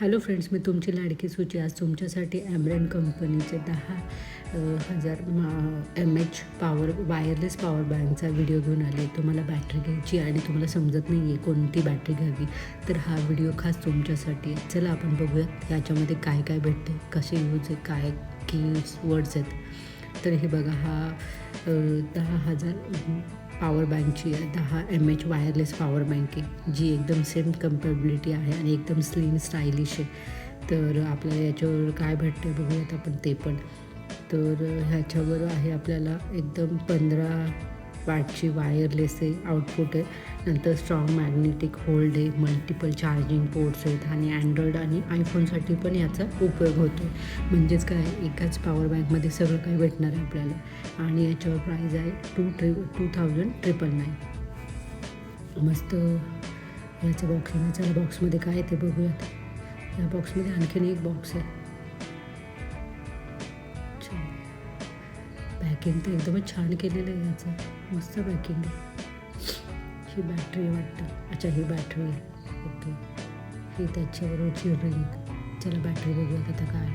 Hello friends मी तुमची लाडकी सूची. आज तुमच्यासाठी ॲमरॅन कंपनीचे दहा हजार M H power wireless power बँकचा व्हिडिओ घेऊन आले तुम्हाला बॅटरी घ्यायची आणि तुम्हाला समजत नाही आहे कोणती बॅटरी घ्यावी. तर हा व्हिडिओ खास तुमच्यासाठी आहे. चला आपण बघूयात याच्यामध्ये काय काय भेटते कसे यूज आहे काय की वर्ड्स आहेत. तर हे बघा हा दहा हजार पॉवर बँकची आहे. दहा M H wireless power bank आहे जी एकदम सेम कम्पेबिलिटी आहे आणि एकदम स्लिम स्टायलिश आहे. तर आपल्याला याच्यावर काय भेटते बघूयात आपण ते पण. तर ह्याच्यावर आहे आपल्याला एकदम पंधरा वॅटची वायरलेस आहे आउटपुट आहे. नंतर स्ट्रॉंग मॅग्नेटिक होल्ड आहे मल्टिपल चार्जिंग पोर्ट्स आहेत आणि अँड्रॉइड आणि आयफोनसाठी पण याचा उपयोग होतो म्हणजेच काय एकाच पॉवर बँकमध्ये सगळं काही भेटणार आहे आपल्याला. आणि याच्यावर प्राईज आहे two three two thousand triple nine मस्त. याचं बॉक्स आहे चला बॉक्समध्ये काय आहे ते बघूयात. या बॉक्समध्ये आणखीन एक बॉक्स आहे. पॅकिंग तर एकदमच छान केलेलं आहे याचं. मस्त पॅकिंग आहे. ही बॅटरी वाटतं. अच्छा ही बॅटरी ओके ही त्याच्याबरोबरची रिंग चला बॅटरी बघूयात आता काय.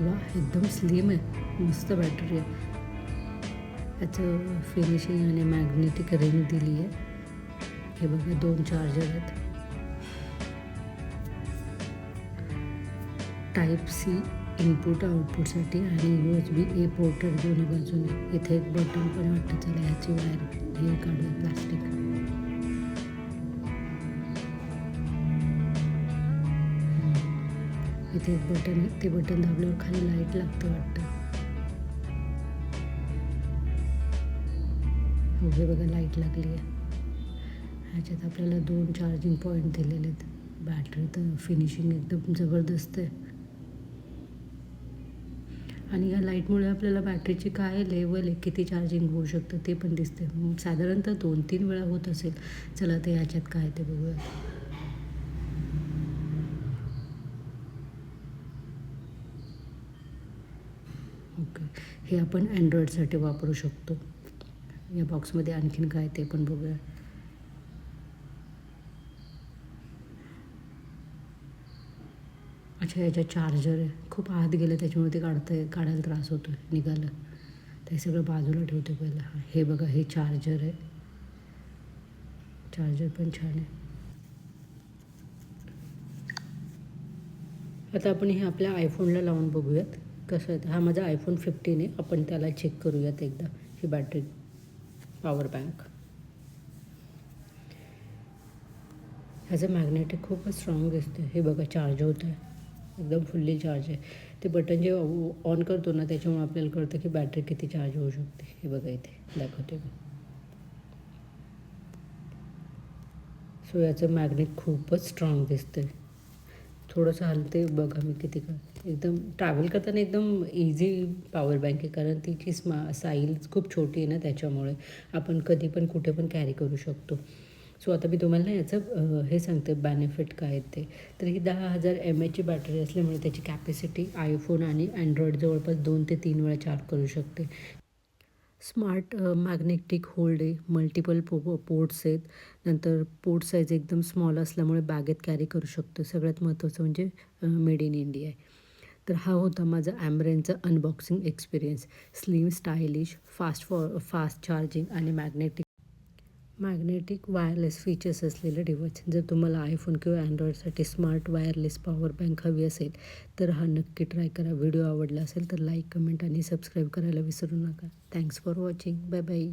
वा एकदम स्लिम आहे. मस्त बॅटरी आहे. याचं फिनिशिंग आणि मॅग्नेटिक रिंग दिली आहे हे बघा दोन चार्जर आहेत. टाईप सी इनपुट आउटपुटसाठी आणि U H B A porter दोन्ही बाजूने. इथे एक बटन पण वाटतं चला ह्याची वायर हे काढूया प्लास्टिक इथे एक बटन आहे. ते बटन दाबल्यावर खाली लाइट लागतं वाटतं. हो, हे बघा लाइट लागली आहे. ह्याच्यात आपल्याला दोन चार्जिंग पॉईंट दिलेले आहेत. बॅटरी तर फिनिशिंग एकदम जबरदस्त आहे. आणि या लाईटमुळे आपल्याला बॅटरीची काय लेवल आहे किती चार्जिंग होऊ शकतं ते पण दिसते साधारणतः दोन तीन वेळा होत असेल. चला ते ह्याच्यात काय ते बघूया. ओके. हे आपण अँड्रॉईडसाठी वापरू शकतो. या बॉक्समध्ये आणखीन काय ते पण बघूया. अच्छा याच्यात चार्जर आहे. खूप आत गेलं त्याच्यामुळे ते काढता काढायला त्रास होतो आहे निघालं. ते सगळं बाजूला ठेवते पहिलं. हां हे बघा हे चार्जर आहे. चार्जर पण छान आहे. आता आपण हे आपल्या आयफोनला लावून बघूयात. कसं आहे हा माझा आयफोन फिफ्टीन आहे. आपण त्याला चेक करूयात एकदा ही बॅटरी पॉवर बँक ह्याचं मॅग्नेटिक खूपच स्ट्रॉंग दिसते हे बघा चार्ज होतं आहे एकदम फुल्ली चार्ज आहे. ते बटन जे ऑन करतो ना त्याच्यामुळे आपल्याला कळतं की बॅटरी किती चार्ज होऊ शकते. हे बघा इथे दाखवते मी. सो याचं मॅग्नेट खूपच स्ट्रॉंग दिसतं थोडंसं हलते बघा मी किती का एकदम ट्रॅव्हल करताना एकदम इझी पॉवर बँक आहे. कारण तिची स्मा साईज खूप छोटी आहे ना त्याच्यामुळे आपण कधी पण कुठे पण कॅरी करू शकतो. सो आता मी तुम्हाला याचं हे सांगते बेनिफिट काय आहेत ते. तर ही दहा हजार एम एची बॅटरी असल्यामुळे त्याची कॅपॅसिटी आयफोन आणि अँड्रॉइड जवळपास दोन ते तीन वेळा चार्ज करू शकते. स्मार्ट मॅग्नेटिक होल्ड आहे मल्टिपल पो पोर्ट्स आहेत. नंतर पोर्ट साईज एकदम स्मॉल असल्यामुळे बॅगेत कॅरी करू शकतो. सगळ्यात महत्त्वाचं म्हणजे मेड इन इंडिया आहे. तर हा होता माझा ॲमरेनचा unboxing experience slim stylish fast for fast charging आणि मॅग्नेटिक मॅग्नेटिक वायरलेस फीचर्स असलेलं डिव्हाइस. जर तुम्हाला आयफोन किंवा अँड्रॉइडसाठी स्मार्ट वायरलेस पॉवर बँक हवी असेल तर हा नक्की ट्राय करा. व्हिडिओ आवडला असेल तर लाईक कमेंट आणि सबस्क्राईब करायला विसरू नका. Thanks for watching bye bye